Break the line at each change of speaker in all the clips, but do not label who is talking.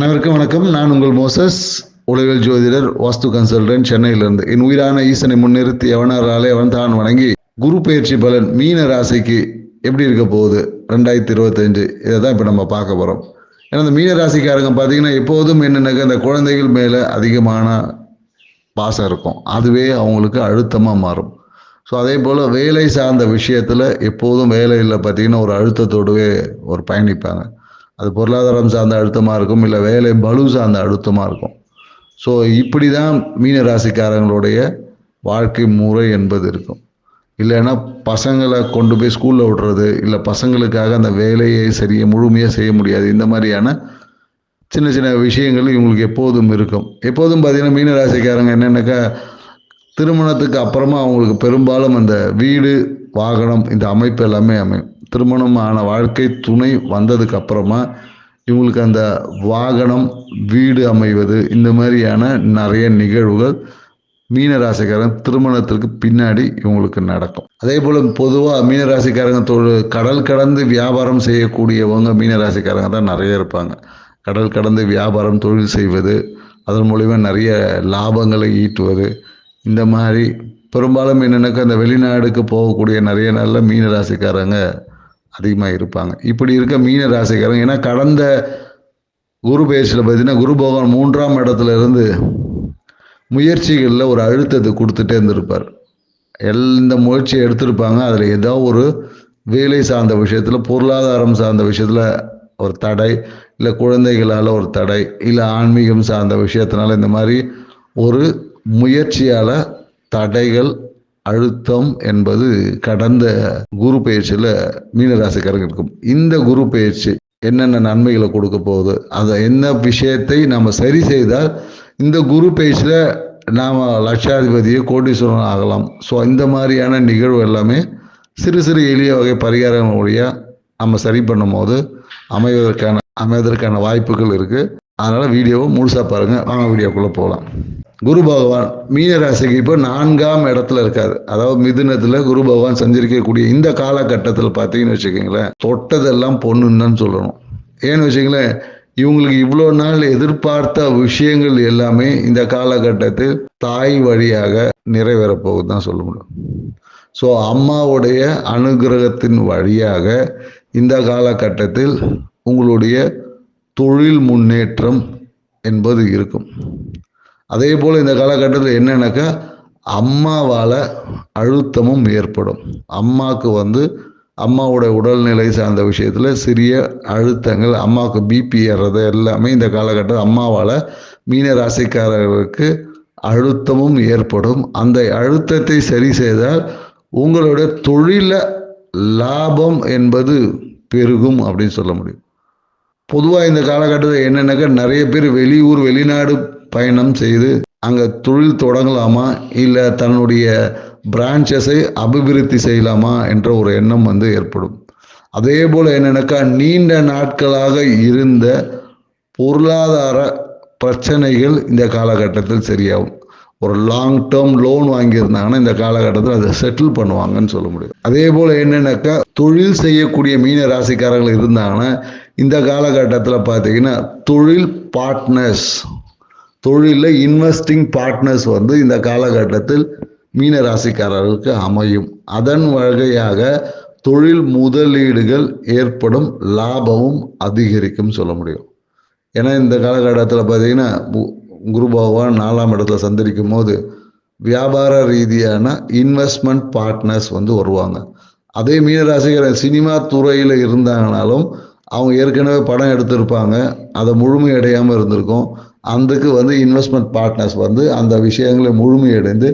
அனைவருக்கும் வணக்கம். நான் உங்கள் மோசஸ் உலகில் ஜோதிடர் வாஸ்து கன்சல்டன்ட் சென்னையிலிருந்து. என் உயிரான ஈசனை முன்னிறுத்தி எவனாராலே அவன் தான் வணங்கி குரு பயிற்சி பலன் மீன ராசிக்கு எப்படி இருக்க போகுது? ரெண்டாயிரத்தி இருபத்தஞ்சு இதை தான் இப்போ நம்ம பார்க்க போகிறோம் ஏன்னா இந்த மீன ராசிக்காரங்க பார்த்தீங்கன்னா எப்போதும் என்னென்னாக்க இந்த குழந்தைகள் மேலே அதிகமான பாசம் இருக்கும். அதுவே அவங்களுக்கு அழுத்தமாக மாறும். ஸோ அதே போல் வேலை சார்ந்த விஷயத்தில் எப்போதும் வேலையில் பார்த்தீங்கன்னா ஒரு அழுத்தத்தோடவே ஒரு பயணிப்பாங்க. அது பொருளாதாரம் சார்ந்த அழுத்தமாக இருக்கும் இல்லை வேலை பலு சார்ந்த அழுத்தமாக இருக்கும். ஸோ இப்படி தான் மீன ராசிக்காரங்களுடைய வாழ்க்கை முறை என்பது இருக்கும். இல்லைன்னா பசங்களை கொண்டு போய் ஸ்கூலில் விடுறது இல்லை பசங்களுக்காக அந்த வேலையை சரியாக முழுமையாக செய்ய முடியாது. இந்த மாதிரியான சின்ன சின்ன விஷயங்கள் இவங்களுக்கு எப்போதும் இருக்கும். எப்போதும் பார்த்தீங்கன்னா மீன ராசிக்காரங்க என்னென்னாக்கா திருமணத்துக்கு அப்புறமா அவங்களுக்கு பெரும்பாலும் அந்த வீடு வாகனம் இந்த அமைப்பு எல்லாமே அமையும். திருமணமான வாழ்க்கை துணை வந்ததுக்கு அப்புறமா இவங்களுக்கு அந்த வாகனம் வீடு அமைவது இந்த மாதிரியான நிறைய நிகழ்வுகள் மீனராசிக்காரன் திருமணத்திற்கு பின்னாடி இவங்களுக்கு நடக்கும். அதே போல் பொதுவாக மீனராசிக்காரங்க தொழில் கடல் கடந்து வியாபாரம் செய்யக்கூடியவங்க மீனராசிக்காரங்க தான் நிறைய இருப்பாங்க. கடல் கடந்து வியாபாரம் தொழில் செய்வது அதன் மூலிமா நிறைய லாபங்களை ஈட்டுவது இந்த மாதிரி பெரும்பாலும் என்னென்னாக்கா அந்த வெளிநாடுக்கு போகக்கூடிய நிறைய நல்ல மீனராசிக்காரங்க அதிகமாக இருப்பாங்க இப்படி இருக்க மீன ராசிக்காரங்க ஏன்னா கடந்த குரு பேச்சில் பார்த்தீங்கன்னா குரு பகவான் மூன்றாம் இடத்துல இருந்து முயற்சிகளில் ஒரு அழுத்தத்தை கொடுத்துட்டே இருந்திருப்பார். எந்த முயற்சியை எடுத்திருப்பாங்க. அதில் ஏதோ ஒரு வேலை சார்ந்த விஷயத்தில் பொருளாதாரம் சார்ந்த விஷயத்தில் ஒரு தடை இல்லை குழந்தைகளால் ஒரு தடை இல்லை ஆன்மீகம் சார்ந்த விஷயத்தினால இந்த மாதிரி ஒரு முயற்சியால் தடைகள் அழுத்தம் என்பது கடந்த குரு பயிற்சியில் மீனராசிக்காரங்க இருக்கும் இந்த குரு பயிற்சி என்னென்ன நன்மைகளை கொடுக்க போகுது? அதை என்ன விஷயத்தை நம்ம சரி செய்தால் இந்த குரு பயிற்சியில் நாம் லட்சாதிபதியை கோடீஸ்வரன் ஆகலாம். ஸோ இந்த மாதிரியான நிகழ்வு எல்லாமே சிறு சிறு எளிய வகை பரிகாரங்களுடைய நம்ம சரி பண்ணும் போது அமைவதற்கான அமைவதற்கான வாய்ப்புகள் இருக்குது அதனால் வீடியோவை முழுசாக பாருங்கள் வாங்க வீடியோக்குள்ளே போகலாம். குரு பகவான் மீன ராசிக்கு இப்போ நான்காம் இடத்துல இருக்காரு. அதாவது மிதுனத்தில் குரு பகவான் சஞ்சரிக்கக்கூடிய இந்த காலகட்டத்தில் பார்த்தீங்கன்னு வச்சுக்கோங்களேன் தொட்டதெல்லாம் பொண்ணுன்னு தான் சொல்லணும். ஏன்னு வச்சுங்களேன் இவங்களுக்கு இவ்வளோ நாள் எதிர்பார்த்த விஷயங்கள் எல்லாமே இந்த காலகட்டத்தில் தாய் வழியாக நிறைவேறப் போகுது சொல்ல முடியும். ஸோ அம்மாவுடைய அனுகிரகத்தின் வழியாக இந்த காலகட்டத்தில் உங்களுடைய தொழில் முன்னேற்றம் என்பது இருக்கும். அதே போல் இந்த காலகட்டத்தில் என்னென்னாக்கா அம்மாவால் அழுத்தமும் ஏற்படும். அம்மாவுக்கு வந்து அம்மாவோட உடல்நிலை சார்ந்த விஷயத்தில் சிறிய அழுத்தங்கள் அம்மாவுக்கு பிபி ஏறுறது எல்லாமே இந்த காலகட்டத்தில் அம்மாவால் மீன ராசிக்காரர்களுக்கு அழுத்தமும் ஏற்படும். அந்த அழுத்தத்தை சரி செய்தால் உங்களுடைய தொழில லாபம் என்பது பெருகும் அப்படின்னு சொல்ல முடியும். பொதுவாக இந்த காலகட்டத்தில் என்னென்னாக்கா நிறைய பேர் வெளியூர் வெளிநாடு பயணம் செய்து அங்கே தொழில் தொடங்கலாமா? இல்லை தன்னுடைய பிரான்ச்சஸை அபிவிருத்தி செய்யலாமா? என்ற ஒரு எண்ணம் வந்து ஏற்படும். அதே போல் என்னென்னாக்கா நீண்ட நாட்களாக இருந்த பொருளாதார பிரச்சனைகள் இந்த காலகட்டத்தில் சரியாகும். ஒரு லாங் டேர்ம் லோன் வாங்கியிருந்தாங்கன்னா இந்த காலகட்டத்தில் அதை செட்டில் பண்ணுவாங்கன்னு சொல்ல முடியும். அதே போல் என்னென்னாக்கா தொழில் செய்யக்கூடிய மீன ராசிக்காரர்கள் இருந்தாங்கன்னா இந்த காலகட்டத்தில் பார்த்தீங்கன்னா தொழில் பார்ட்னர்ஸ் தொழிலில் இன்வெஸ்டிங் பார்ட்னர்ஸ் வந்து இந்த காலகட்டத்தில் மீன ராசிக்காரர்களுக்கு அமையும். அதன் வகையாக தொழில் முதலீடுகள் ஏற்படும் லாபமும் அதிகரிக்கும் சொல்ல முடியும். ஏன்னா இந்த காலகட்டத்தில் பார்த்தீங்கன்னா குரு பகவான் நாலாம் இடத்துல சந்தரிக்கும் போது வியாபார ரீதியான இன்வெஸ்ட்மெண்ட் பார்ட்னர்ஸ் வந்து வருவாங்க. அதே மீனராசிக்காரன் சினிமா துறையில் இருந்தாங்கனாலும் அவங்க ஏற்கனவே படம் எடுத்திருப்பாங்க. அதை முழுமையடையாமல் இருந்திருக்கும். அதுக்கு வந்து இன்வெஸ்ட்மெண்ட் பார்ட்னர்ஸ் வந்து அந்த விஷயங்களை முழுமையடைந்து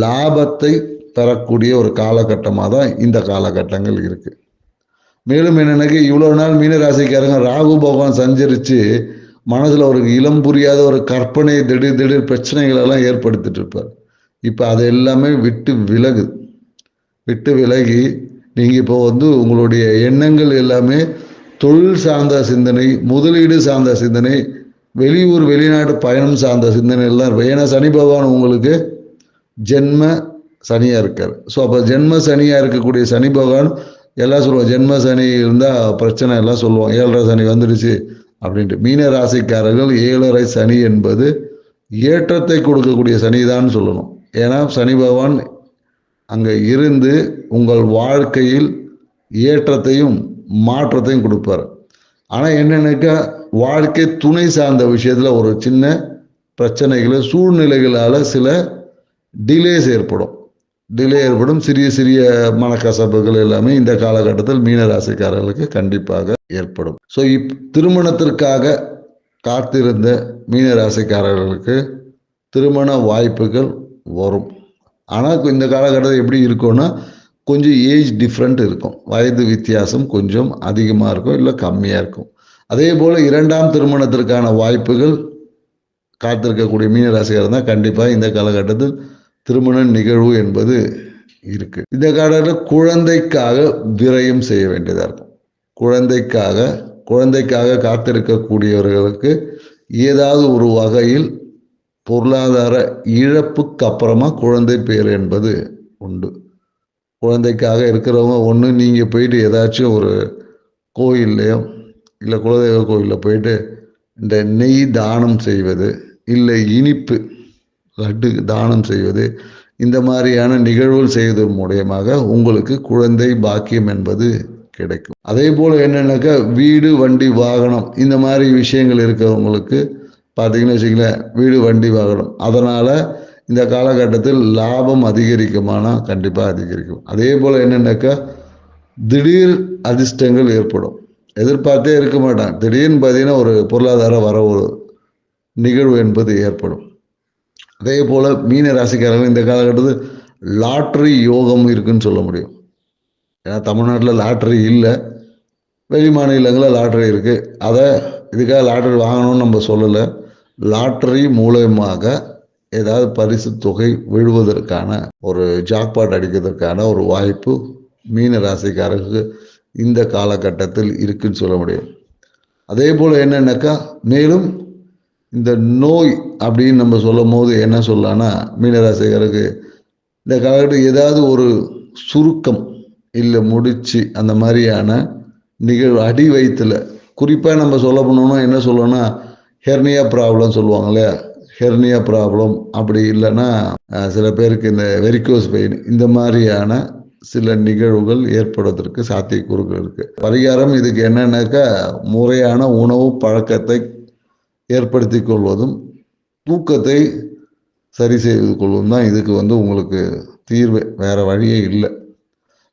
லாபத்தை தரக்கூடிய ஒரு காலகட்டமாக தான் இந்த காலகட்டங்கள் இருக்குது மேலும் என்னென்னாக்கா இவ்வளோ நாள் மீனராசிக்காரங்க ராகு பகவான் சஞ்சரித்து மனசில் ஒரு இளம் புரியாத ஒரு கற்பனை திடீர் திடீர் பிரச்சனைகளெல்லாம் ஏற்படுத்திட்டு இருப்பார். இப்போ அது எல்லாமே விட்டு விலகு. விட்டு விலகி நீங்கள் இப்போ வந்து உங்களுடைய எண்ணங்கள் எல்லாமே தொழில் சார்ந்த சிந்தனை முதலீடு சார்ந்த சிந்தனை வெளியூர் வெளிநாடு பயணம் சார்ந்த சிந்தனை தான் இருக்கும். ஏன்னா சனி பகவான் உங்களுக்கு ஜென்ம சனியாக இருக்கார். ஸோ அப்போ ஜென்ம சனியாக இருக்கக்கூடிய சனி பகவான் எல்லாம் சொல்லுவோம் ஜென்ம சனி இருந்தால் பிரச்சனை எல்லாம் சொல்லுவோம் ஏழரை சனி வந்துடுச்சு அப்படின்ட்டு. மீன ராசிக்காரர்கள் ஏழரை சனி என்பது ஏற்றத்தை கொடுக்கக்கூடிய சனிதான் சொல்லணும். ஏன்னா சனி பகவான் அங்கே இருந்து உங்கள் வாழ்க்கையில் ஏற்றத்தையும் மாற்றத்தையும் கொடுப்பார். ஆனால் என்னென்னாக்கா வாழ்க்கை துணை சார்ந்த விஷயத்தில் ஒரு சின்ன பிரச்சனைகள் சூழ்நிலைகளால் சில டிலேஸ் ஏற்படும். டிலே ஏற்படும். சிறிய சிறிய மனக்கசப்புகள் எல்லாமே இந்த காலகட்டத்தில் மீனராசிக்காரர்களுக்கு கண்டிப்பாக ஏற்படும். ஸோ இப் திருமணத்திற்காக காத்திருந்த மீனராசிக்காரர்களுக்கு திருமண வாய்ப்புகள் வரும். ஆனால் இந்த காலகட்டத்தில் எப்படி இருக்கும்னா கொஞ்சம் ஏஜ் டிஃப்ரெண்ட் இருக்கும். வயது வித்தியாசம் கொஞ்சம் அதிகமாக இருக்கும் இல்லை கம்மியாக இருக்கும். அதே போல் இரண்டாம் திருமணத்திற்கான வாய்ப்புகள் காத்திருக்கக்கூடிய மீனராசிக்காரர் தான் கண்டிப்பாக இந்த காலகட்டத்தில் திருமண நிகழ்வு என்பது இருக்குது இந்த காலகட்டத்தில் குழந்தைக்காக விரயம் செய்ய வேண்டியதாக இருக்கும். குழந்தைக்காக குழந்தைக்காக காத்திருக்கக்கூடியவர்களுக்கு ஏதாவது ஒரு வகையில் பொருளாதார இழப்புக்கு அப்புறமா குழந்தை பேர் என்பது உண்டு. குழந்தைக்காக இருக்கிறவங்க ஒன்று நீங்கள் போயிட்டு ஏதாச்சும் ஒரு கோயில்லையோ இல்லை குலதெய்வ கோவிலில் போயிட்டு இந்த நெய் தானம் செய்வது இல்லை இனிப்பு லட்டு தானம் செய்வது இந்த மாதிரியான நிகழ்வுகள் செய்வதன் மூலியமாக உங்களுக்கு குழந்தை பாக்கியம் என்பது கிடைக்கும். அதே போல் என்னென்னாக்கா வீடு வண்டி வாகனம் இந்த மாதிரி விஷயங்கள் இருக்கிறவங்களுக்கு பார்த்தீங்கன்னு வச்சுங்களேன் வீடு வண்டி வாகனம். அதனால் இந்த காலகட்டத்தில் லாபம் அதிகரிக்குமானால் கண்டிப்பாக அதிகரிக்கும். அதே போல் என்னென்னாக்கா திடீர் அதிர்ஷ்டங்கள் ஏற்படும். எதிர்பார்த்தே இருக்க மாட்டான். திடீர்னு பார்த்தீங்கன்னா ஒரு பொருளாதார வரவு நிகழ்வு என்பது ஏற்படும். அதே போல் மீன ராசிக்காரர்கள் இந்த காலகட்டத்தில் லாட்ரி யோகம் இருக்குன்னு சொல்ல முடியும். ஏன்னா தமிழ்நாட்டில் லாட்ரி இல்லை. வெளி மாநிலங்களில் லாட்ரி இருக்குது அதை இதுக்காக லாட்ரி வாங்கணும்னு நம்ம சொல்லலை. லாட்ரி மூலயமாக ஏதாவது பரிசு தொகை விழுவதற்கான ஒரு ஜாக்பாட் அடிக்கிறதுக்கான ஒரு வாய்ப்பு மீன ராசிக்காரர்களுக்கு இந்த காலகட்டத்தில் இருக்குன்னு சொல்ல முடியும். அதே போல் என்னென்னாக்கா மேலும் இந்த நோய் அப்படின்னு நம்ம சொல்லும் போது என்ன சொல்லலாம்னா மீனராசிக்காரருக்கு இந்த காலகட்டம் ஏதாவது ஒரு சுருக்கம் இல்லை முடிச்சு அந்த மாதிரியான நிகழ்வு அடி வயிற்றுல குறிப்பாக நம்ம சொல்ல போனோம்னா என்ன சொல்லணும்னா ஹெர்னியா ப்ராப்ளம் சொல்லுவாங்க இல்லையா? ஹெர்னியா ப்ராப்ளம் அப்படி இல்லைன்னா சில பேருக்கு இந்த வெரிக்கோஸ் பெயின் இந்த மாதிரியான சில நிகழ்வுகள் ஏற்படுவதற்கு சாத்தியக்கூறுகள் இருக்கு. பரிகாரம் இதுக்கு என்னன்னாக்கா முறையான உணவு பழக்கத்தை ஏற்படுத்தி கொள்வதும் தூக்கத்தை சரி செய்து கொள்வதும் தான் இதுக்கு வந்து உங்களுக்கு தீர்வு. வேற வழியே இல்லை.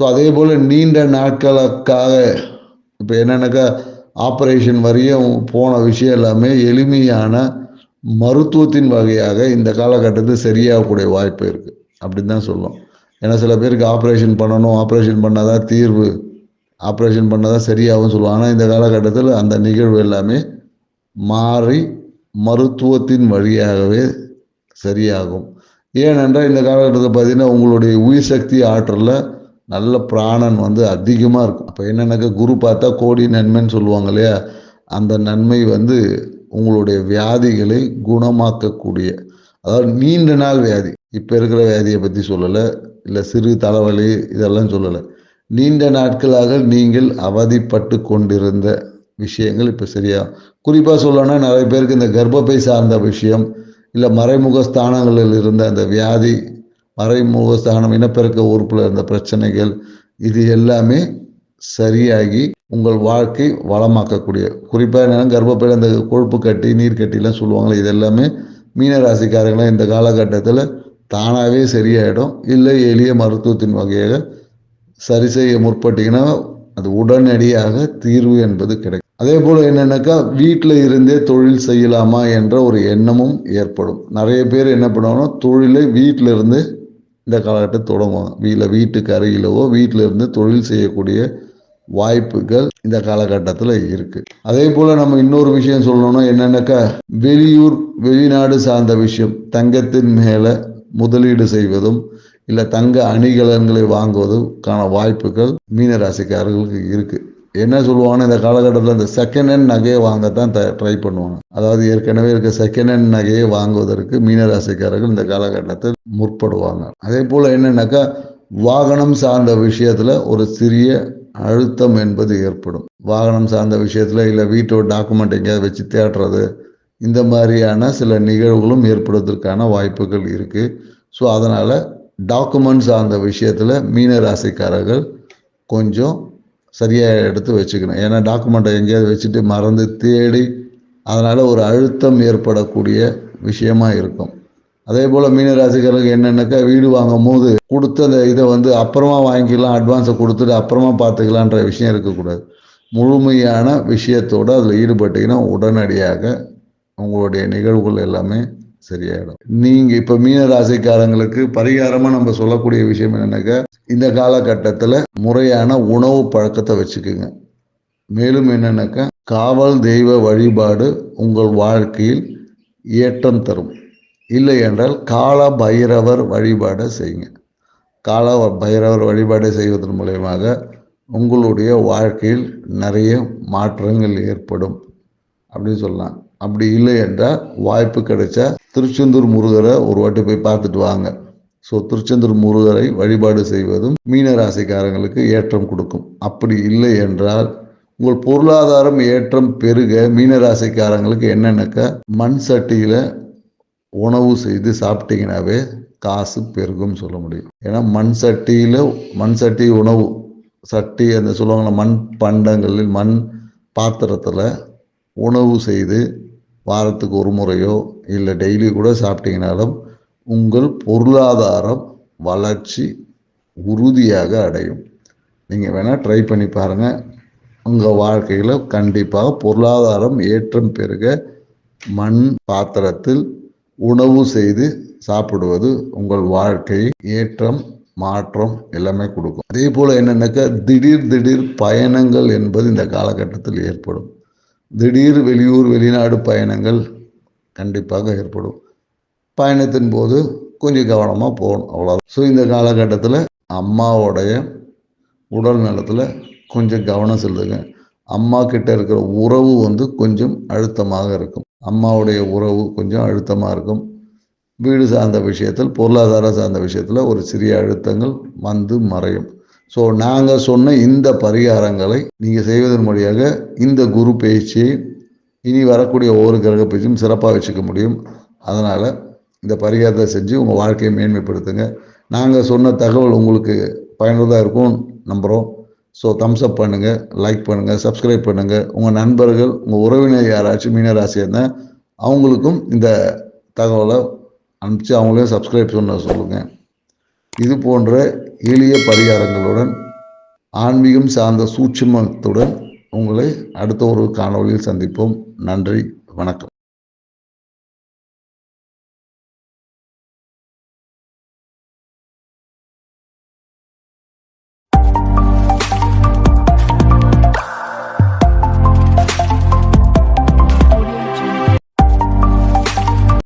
ஸோ அதே போல் நீண்ட நாட்களுக்காக இப்போ என்னென்னாக்கா ஆப்ரேஷன் வரையும் போன விஷயம் எல்லாமே எளிமையான மருத்துவத்தின் வகையாக இந்த காலகட்டத்தில் சரியாகக்கூடிய வாய்ப்பு இருக்குது அப்படின்னு தான் சொல்லும் ஏன்னா சில பேருக்கு ஆப்ரேஷன் பண்ணணும் ஆப்ரேஷன் பண்ணால் தான் தீர்வு ஆப்ரேஷன் பண்ணால் தான் சரியாகும் சொல்லுவாங்க. ஆனால் இந்த காலகட்டத்தில் அந்த நிகழ்வு எல்லாமே மாறி மருத்துவத்தின் வழியாகவே சரியாகும். ஏனென்றால் இந்த காலகட்டத்தில் பார்த்தீங்கன்னா உங்களுடைய உயிர் சக்தி ஆற்றலில் நல்ல பிராணன் வந்து அதிகமாக இருக்கும். அப்போ என்னென்னாக்கா குரு பார்த்தா கோடி நன்மைன்னு சொல்லுவாங்க இல்லையா? அந்த நன்மை வந்து உங்களுடைய வியாதிகளை குணமாக்கக்கூடிய அதாவது நீண்ட நாள் வியாதி. இப்போ இருக்கிற வியாதியை பற்றி சொல்லலை. இல்லை சிறு தலைவலி இதெல்லாம் சொல்லலை. நீண்ட நாட்களாக நீங்கள் அவதிப்பட்டு கொண்டிருந்த விஷயங்கள் இப்போ சரியா குறிப்பாக சொல்லணும்னா நிறைய பேருக்கு இந்த கர்ப்பப்பை சார்ந்த விஷயம் இல்லை மறைமுக ஸ்தானங்களில் இருந்த அந்த வியாதி மறைமுக ஸ்தானம் இனப்பெருக்க உறுப்பில் இருந்த பிரச்சனைகள் இது எல்லாமே சரியாகி உங்கள் வாழ்க்கை வளமாக்கக்கூடிய குறிப்பாக என்னென்னா கர்ப்பப்பையில் இந்த கொழுப்பு கட்டி நீர் கட்டிலாம் சொல்லுவாங்களே இது எல்லாமே மீனராசிக்காரங்களும் இந்த காலகட்டத்தில் தானாகவே சரியாயிடும். இல்லை எளிய மருத்துவத்தின் வகையாக சரி செய்ய முற்பட்டீங்கன்னா அது உடனடியாக தீர்வு என்பது கிடைக்கும். அதே போல் என்னென்னாக்கா வீட்டில் இருந்தே தொழில் செய்யலாமா என்ற ஒரு எண்ணமும் ஏற்படும். நிறைய பேர் என்ன பண்ணுவாங்கன்னா தொழிலை வீட்டில் இருந்து இந்த காலகட்டத்தை தொடங்குவாங்க. வீட்டில் வீட்டுக்கு அருகிலவோ வீட்டில் இருந்து தொழில் செய்யக்கூடிய வாய்ப்புகள் இந்த காலகட்டத்தில் இருக்கு. அதே போல் நம்ம இன்னொரு விஷயம் சொல்லணும்னா என்னென்னாக்கா வெளியூர் வெளிநாடு சார்ந்த விஷயம் தங்கத்தின் மேலே முதலீடு செய்வதும் இல்லை தங்க அணிகலன்களை வாங்குவதுக்கான வாய்ப்புகள் மீனராசிக்காரர்களுக்கு இருக்குது என்ன சொல்லுவாங்கன்னா இந்த காலகட்டத்தில் இந்த செகண்ட் ஹேண்ட் நகையை வாங்கத்தான் த ட்ரை பண்ணுவாங்க. அதாவது ஏற்கனவே இருக்க செகண்ட் ஹேண்ட் நகையை வாங்குவதற்கு மீனராசிக்காரர்கள் இந்த காலகட்டத்தில் முற்படுவாங்க. அதே போல் என்னென்னாக்கா வாகனம் சார்ந்த விஷயத்தில் ஒரு சிறிய அழுத்தம் என்பது ஏற்படும். வாகனம் சார்ந்த விஷயத்தில் இல்லை வீட்டோட டாக்குமெண்ட் எங்கேயாவது வச்சு தேடுறது இந்த மாதிரியான சில நிகழ்வுகளும் ஏற்படுவதற்கான வாய்ப்புகள் இருக்குது ஸோ அதனால் டாக்குமெண்ட்ஸ் சார்ந்த விஷயத்தில் மீன ராசிக்காரர்கள் கொஞ்சம் சரியாக எடுத்து வச்சுக்கணும். ஏன்னா டாக்குமெண்ட்டை எங்கேயாவது வச்சுட்டு மறந்து தேடி அதனால் ஒரு அழுத்தம் ஏற்படக்கூடிய விஷயமா இருக்கும். அதே போல் மீனராசிக்காரர்களுக்கு என்னென்னாக்கா வீடு வாங்கும் போது கொடுத்த அந்த இதை வந்து அப்புறமா வாங்கிக்கலாம் அட்வான்ஸை கொடுத்துட்டு அப்புறமா பார்த்துக்கலான்ற விஷயம் இருக்கக்கூடாது. முழுமையான விஷயத்தோடு அதில் ஈடுபட்டீங்கன்னா உடனடியாக உங்களுடைய நிகழ்வுகள் எல்லாமே சரியாயிடும். நீங்கள் இப்போ மீன ராசிக்காரங்களுக்கு பரிகாரமாக நம்ம சொல்லக்கூடிய விஷயம் என்னன்னாக்க இந்த காலகட்டத்தில் முறையான உணவு பழக்கத்தை வச்சுக்கோங்க. மேலும் என்னன்னாக்கா காவல் தெய்வ வழிபாடு உங்கள் வாழ்க்கையில் ஏற்றம் தரும். இல்லை என்றால் கால பைரவர் வழிபாடை செய்யுங்க. கால பைரவர் வழிபாடை செய்வதன் மூலயமாக உங்களுடைய வாழ்க்கையில் நிறைய மாற்றங்கள் ஏற்படும். அப்படின்னு சொல்லலாம். அப்படி இல்லை என்றால் வாய்ப்பு கிடைச்சா திருச்செந்தூர் முருகரை ஒரு வாட்டி போய் பார்த்துட்டு வாங்க. ஸோ திருச்செந்தூர் முருகரை வழிபாடு செய்வதும் மீன ராசிக்காரங்களுக்கு ஏற்றம் கொடுக்கும். அப்படி இல்லை என்றால் உங்கள் பொருளாதாரம் ஏற்றம் பெருக மீன ராசிக்காரங்களுக்கு என்னென்னக்கா மண் சட்டியில் உணவு செய்து சாப்பிட்டீங்கன்னாவே காசு பெருகும் சொல்ல முடியும். ஏன்னா மண் சட்டியில் மண் சட்டி உணவு சட்டி அந்த சொல்லுவாங்களா மண் பண்டங்களில் மண் பாத்திரத்தில் உணவு செய்து வாரத்துக்கு ஒரு முறையோ இல்லை டெய்லி கூட சாப்பிட்டீங்கனாலும் உங்கள் பொருளாதாரம் வளர்ச்சி உறுதியாக அடையும். நீங்கள் வேணால் ட்ரை பண்ணி பாருங்கள் உங்கள் வாழ்க்கையில் கண்டிப்பாக பொருளாதாரம் ஏற்றம் பெருக மண் பாத்திரத்தில் உணவு செய்து சாப்பிடுவது உங்கள் வாழ்க்கை ஏற்றம் மாற்றம் எல்லாமே கொடுக்கும். அதே போல் என்னென்னாக்கா திடீர் திடீர் பயணங்கள் என்பது இந்த காலகட்டத்தில் ஏற்படும். திடீர் வெளியூர் வெளிநாடு பயணங்கள் கண்டிப்பாக ஏற்படும். பயணத்தின் போது கொஞ்சம் கவனமாக போகணும் அவ்வளோ ஸோ இந்த காலகட்டத்தில் அம்மாவோடைய உடல் நலத்தில் கொஞ்சம் கவனம் செலுத்துங்க. அம்மா கிட்ட இருக்கிற உறவு வந்து கொஞ்சம் அழுத்தமாக இருக்கும். அம்மாவுடைய உறவு கொஞ்சம் அழுத்தமாக இருக்கும். வீடு சார்ந்த விஷயத்தில் பொருளாதார சார்ந்த விஷயத்தில் ஒரு சிறிய அழுத்தங்கள் வந்து மறையும். ஸோ நாங்கள் சொன்ன இந்த பரிகாரங்களை நீங்கள் செய்வதன் வழியாக இந்த குரு பயிற்சியை இனி வரக்கூடிய ஒவ்வொரு கிரக பயிற்சியும் சிறப்பாக வச்சுக்க முடியும். அதனால் இந்த பரிகாரத்தை செஞ்சு உங்கள் வாழ்க்கையை மேன்மைப்படுத்துங்க. நாங்கள் சொன்ன தகவல் உங்களுக்கு பயனுள்ளதாக இருக்கும் நம்புகிறோம் ஸோ தம்ஸ் அப் பண்ணுங்கள் லைக் பண்ணுங்கள் சப்ஸ்கிரைப் பண்ணுங்கள் உங்கள் நண்பர்கள் உங்கள் உறவினர் யாராச்சும் மீனராசியாக இருந்தால் அவங்களுக்கும் இந்த தகவலை அனுப்பிச்சு அவங்களையும் சப்ஸ்கிரைப் பண்ண சொல்லுங்கள் இது போன்ற எளிய பரிகாரங்களுடன் ஆன்மீகம் சார்ந்த சூட்சுமத்துடன் உங்களை அடுத்த ஒரு காணொலியில் சந்திப்போம். நன்றி வணக்கம்.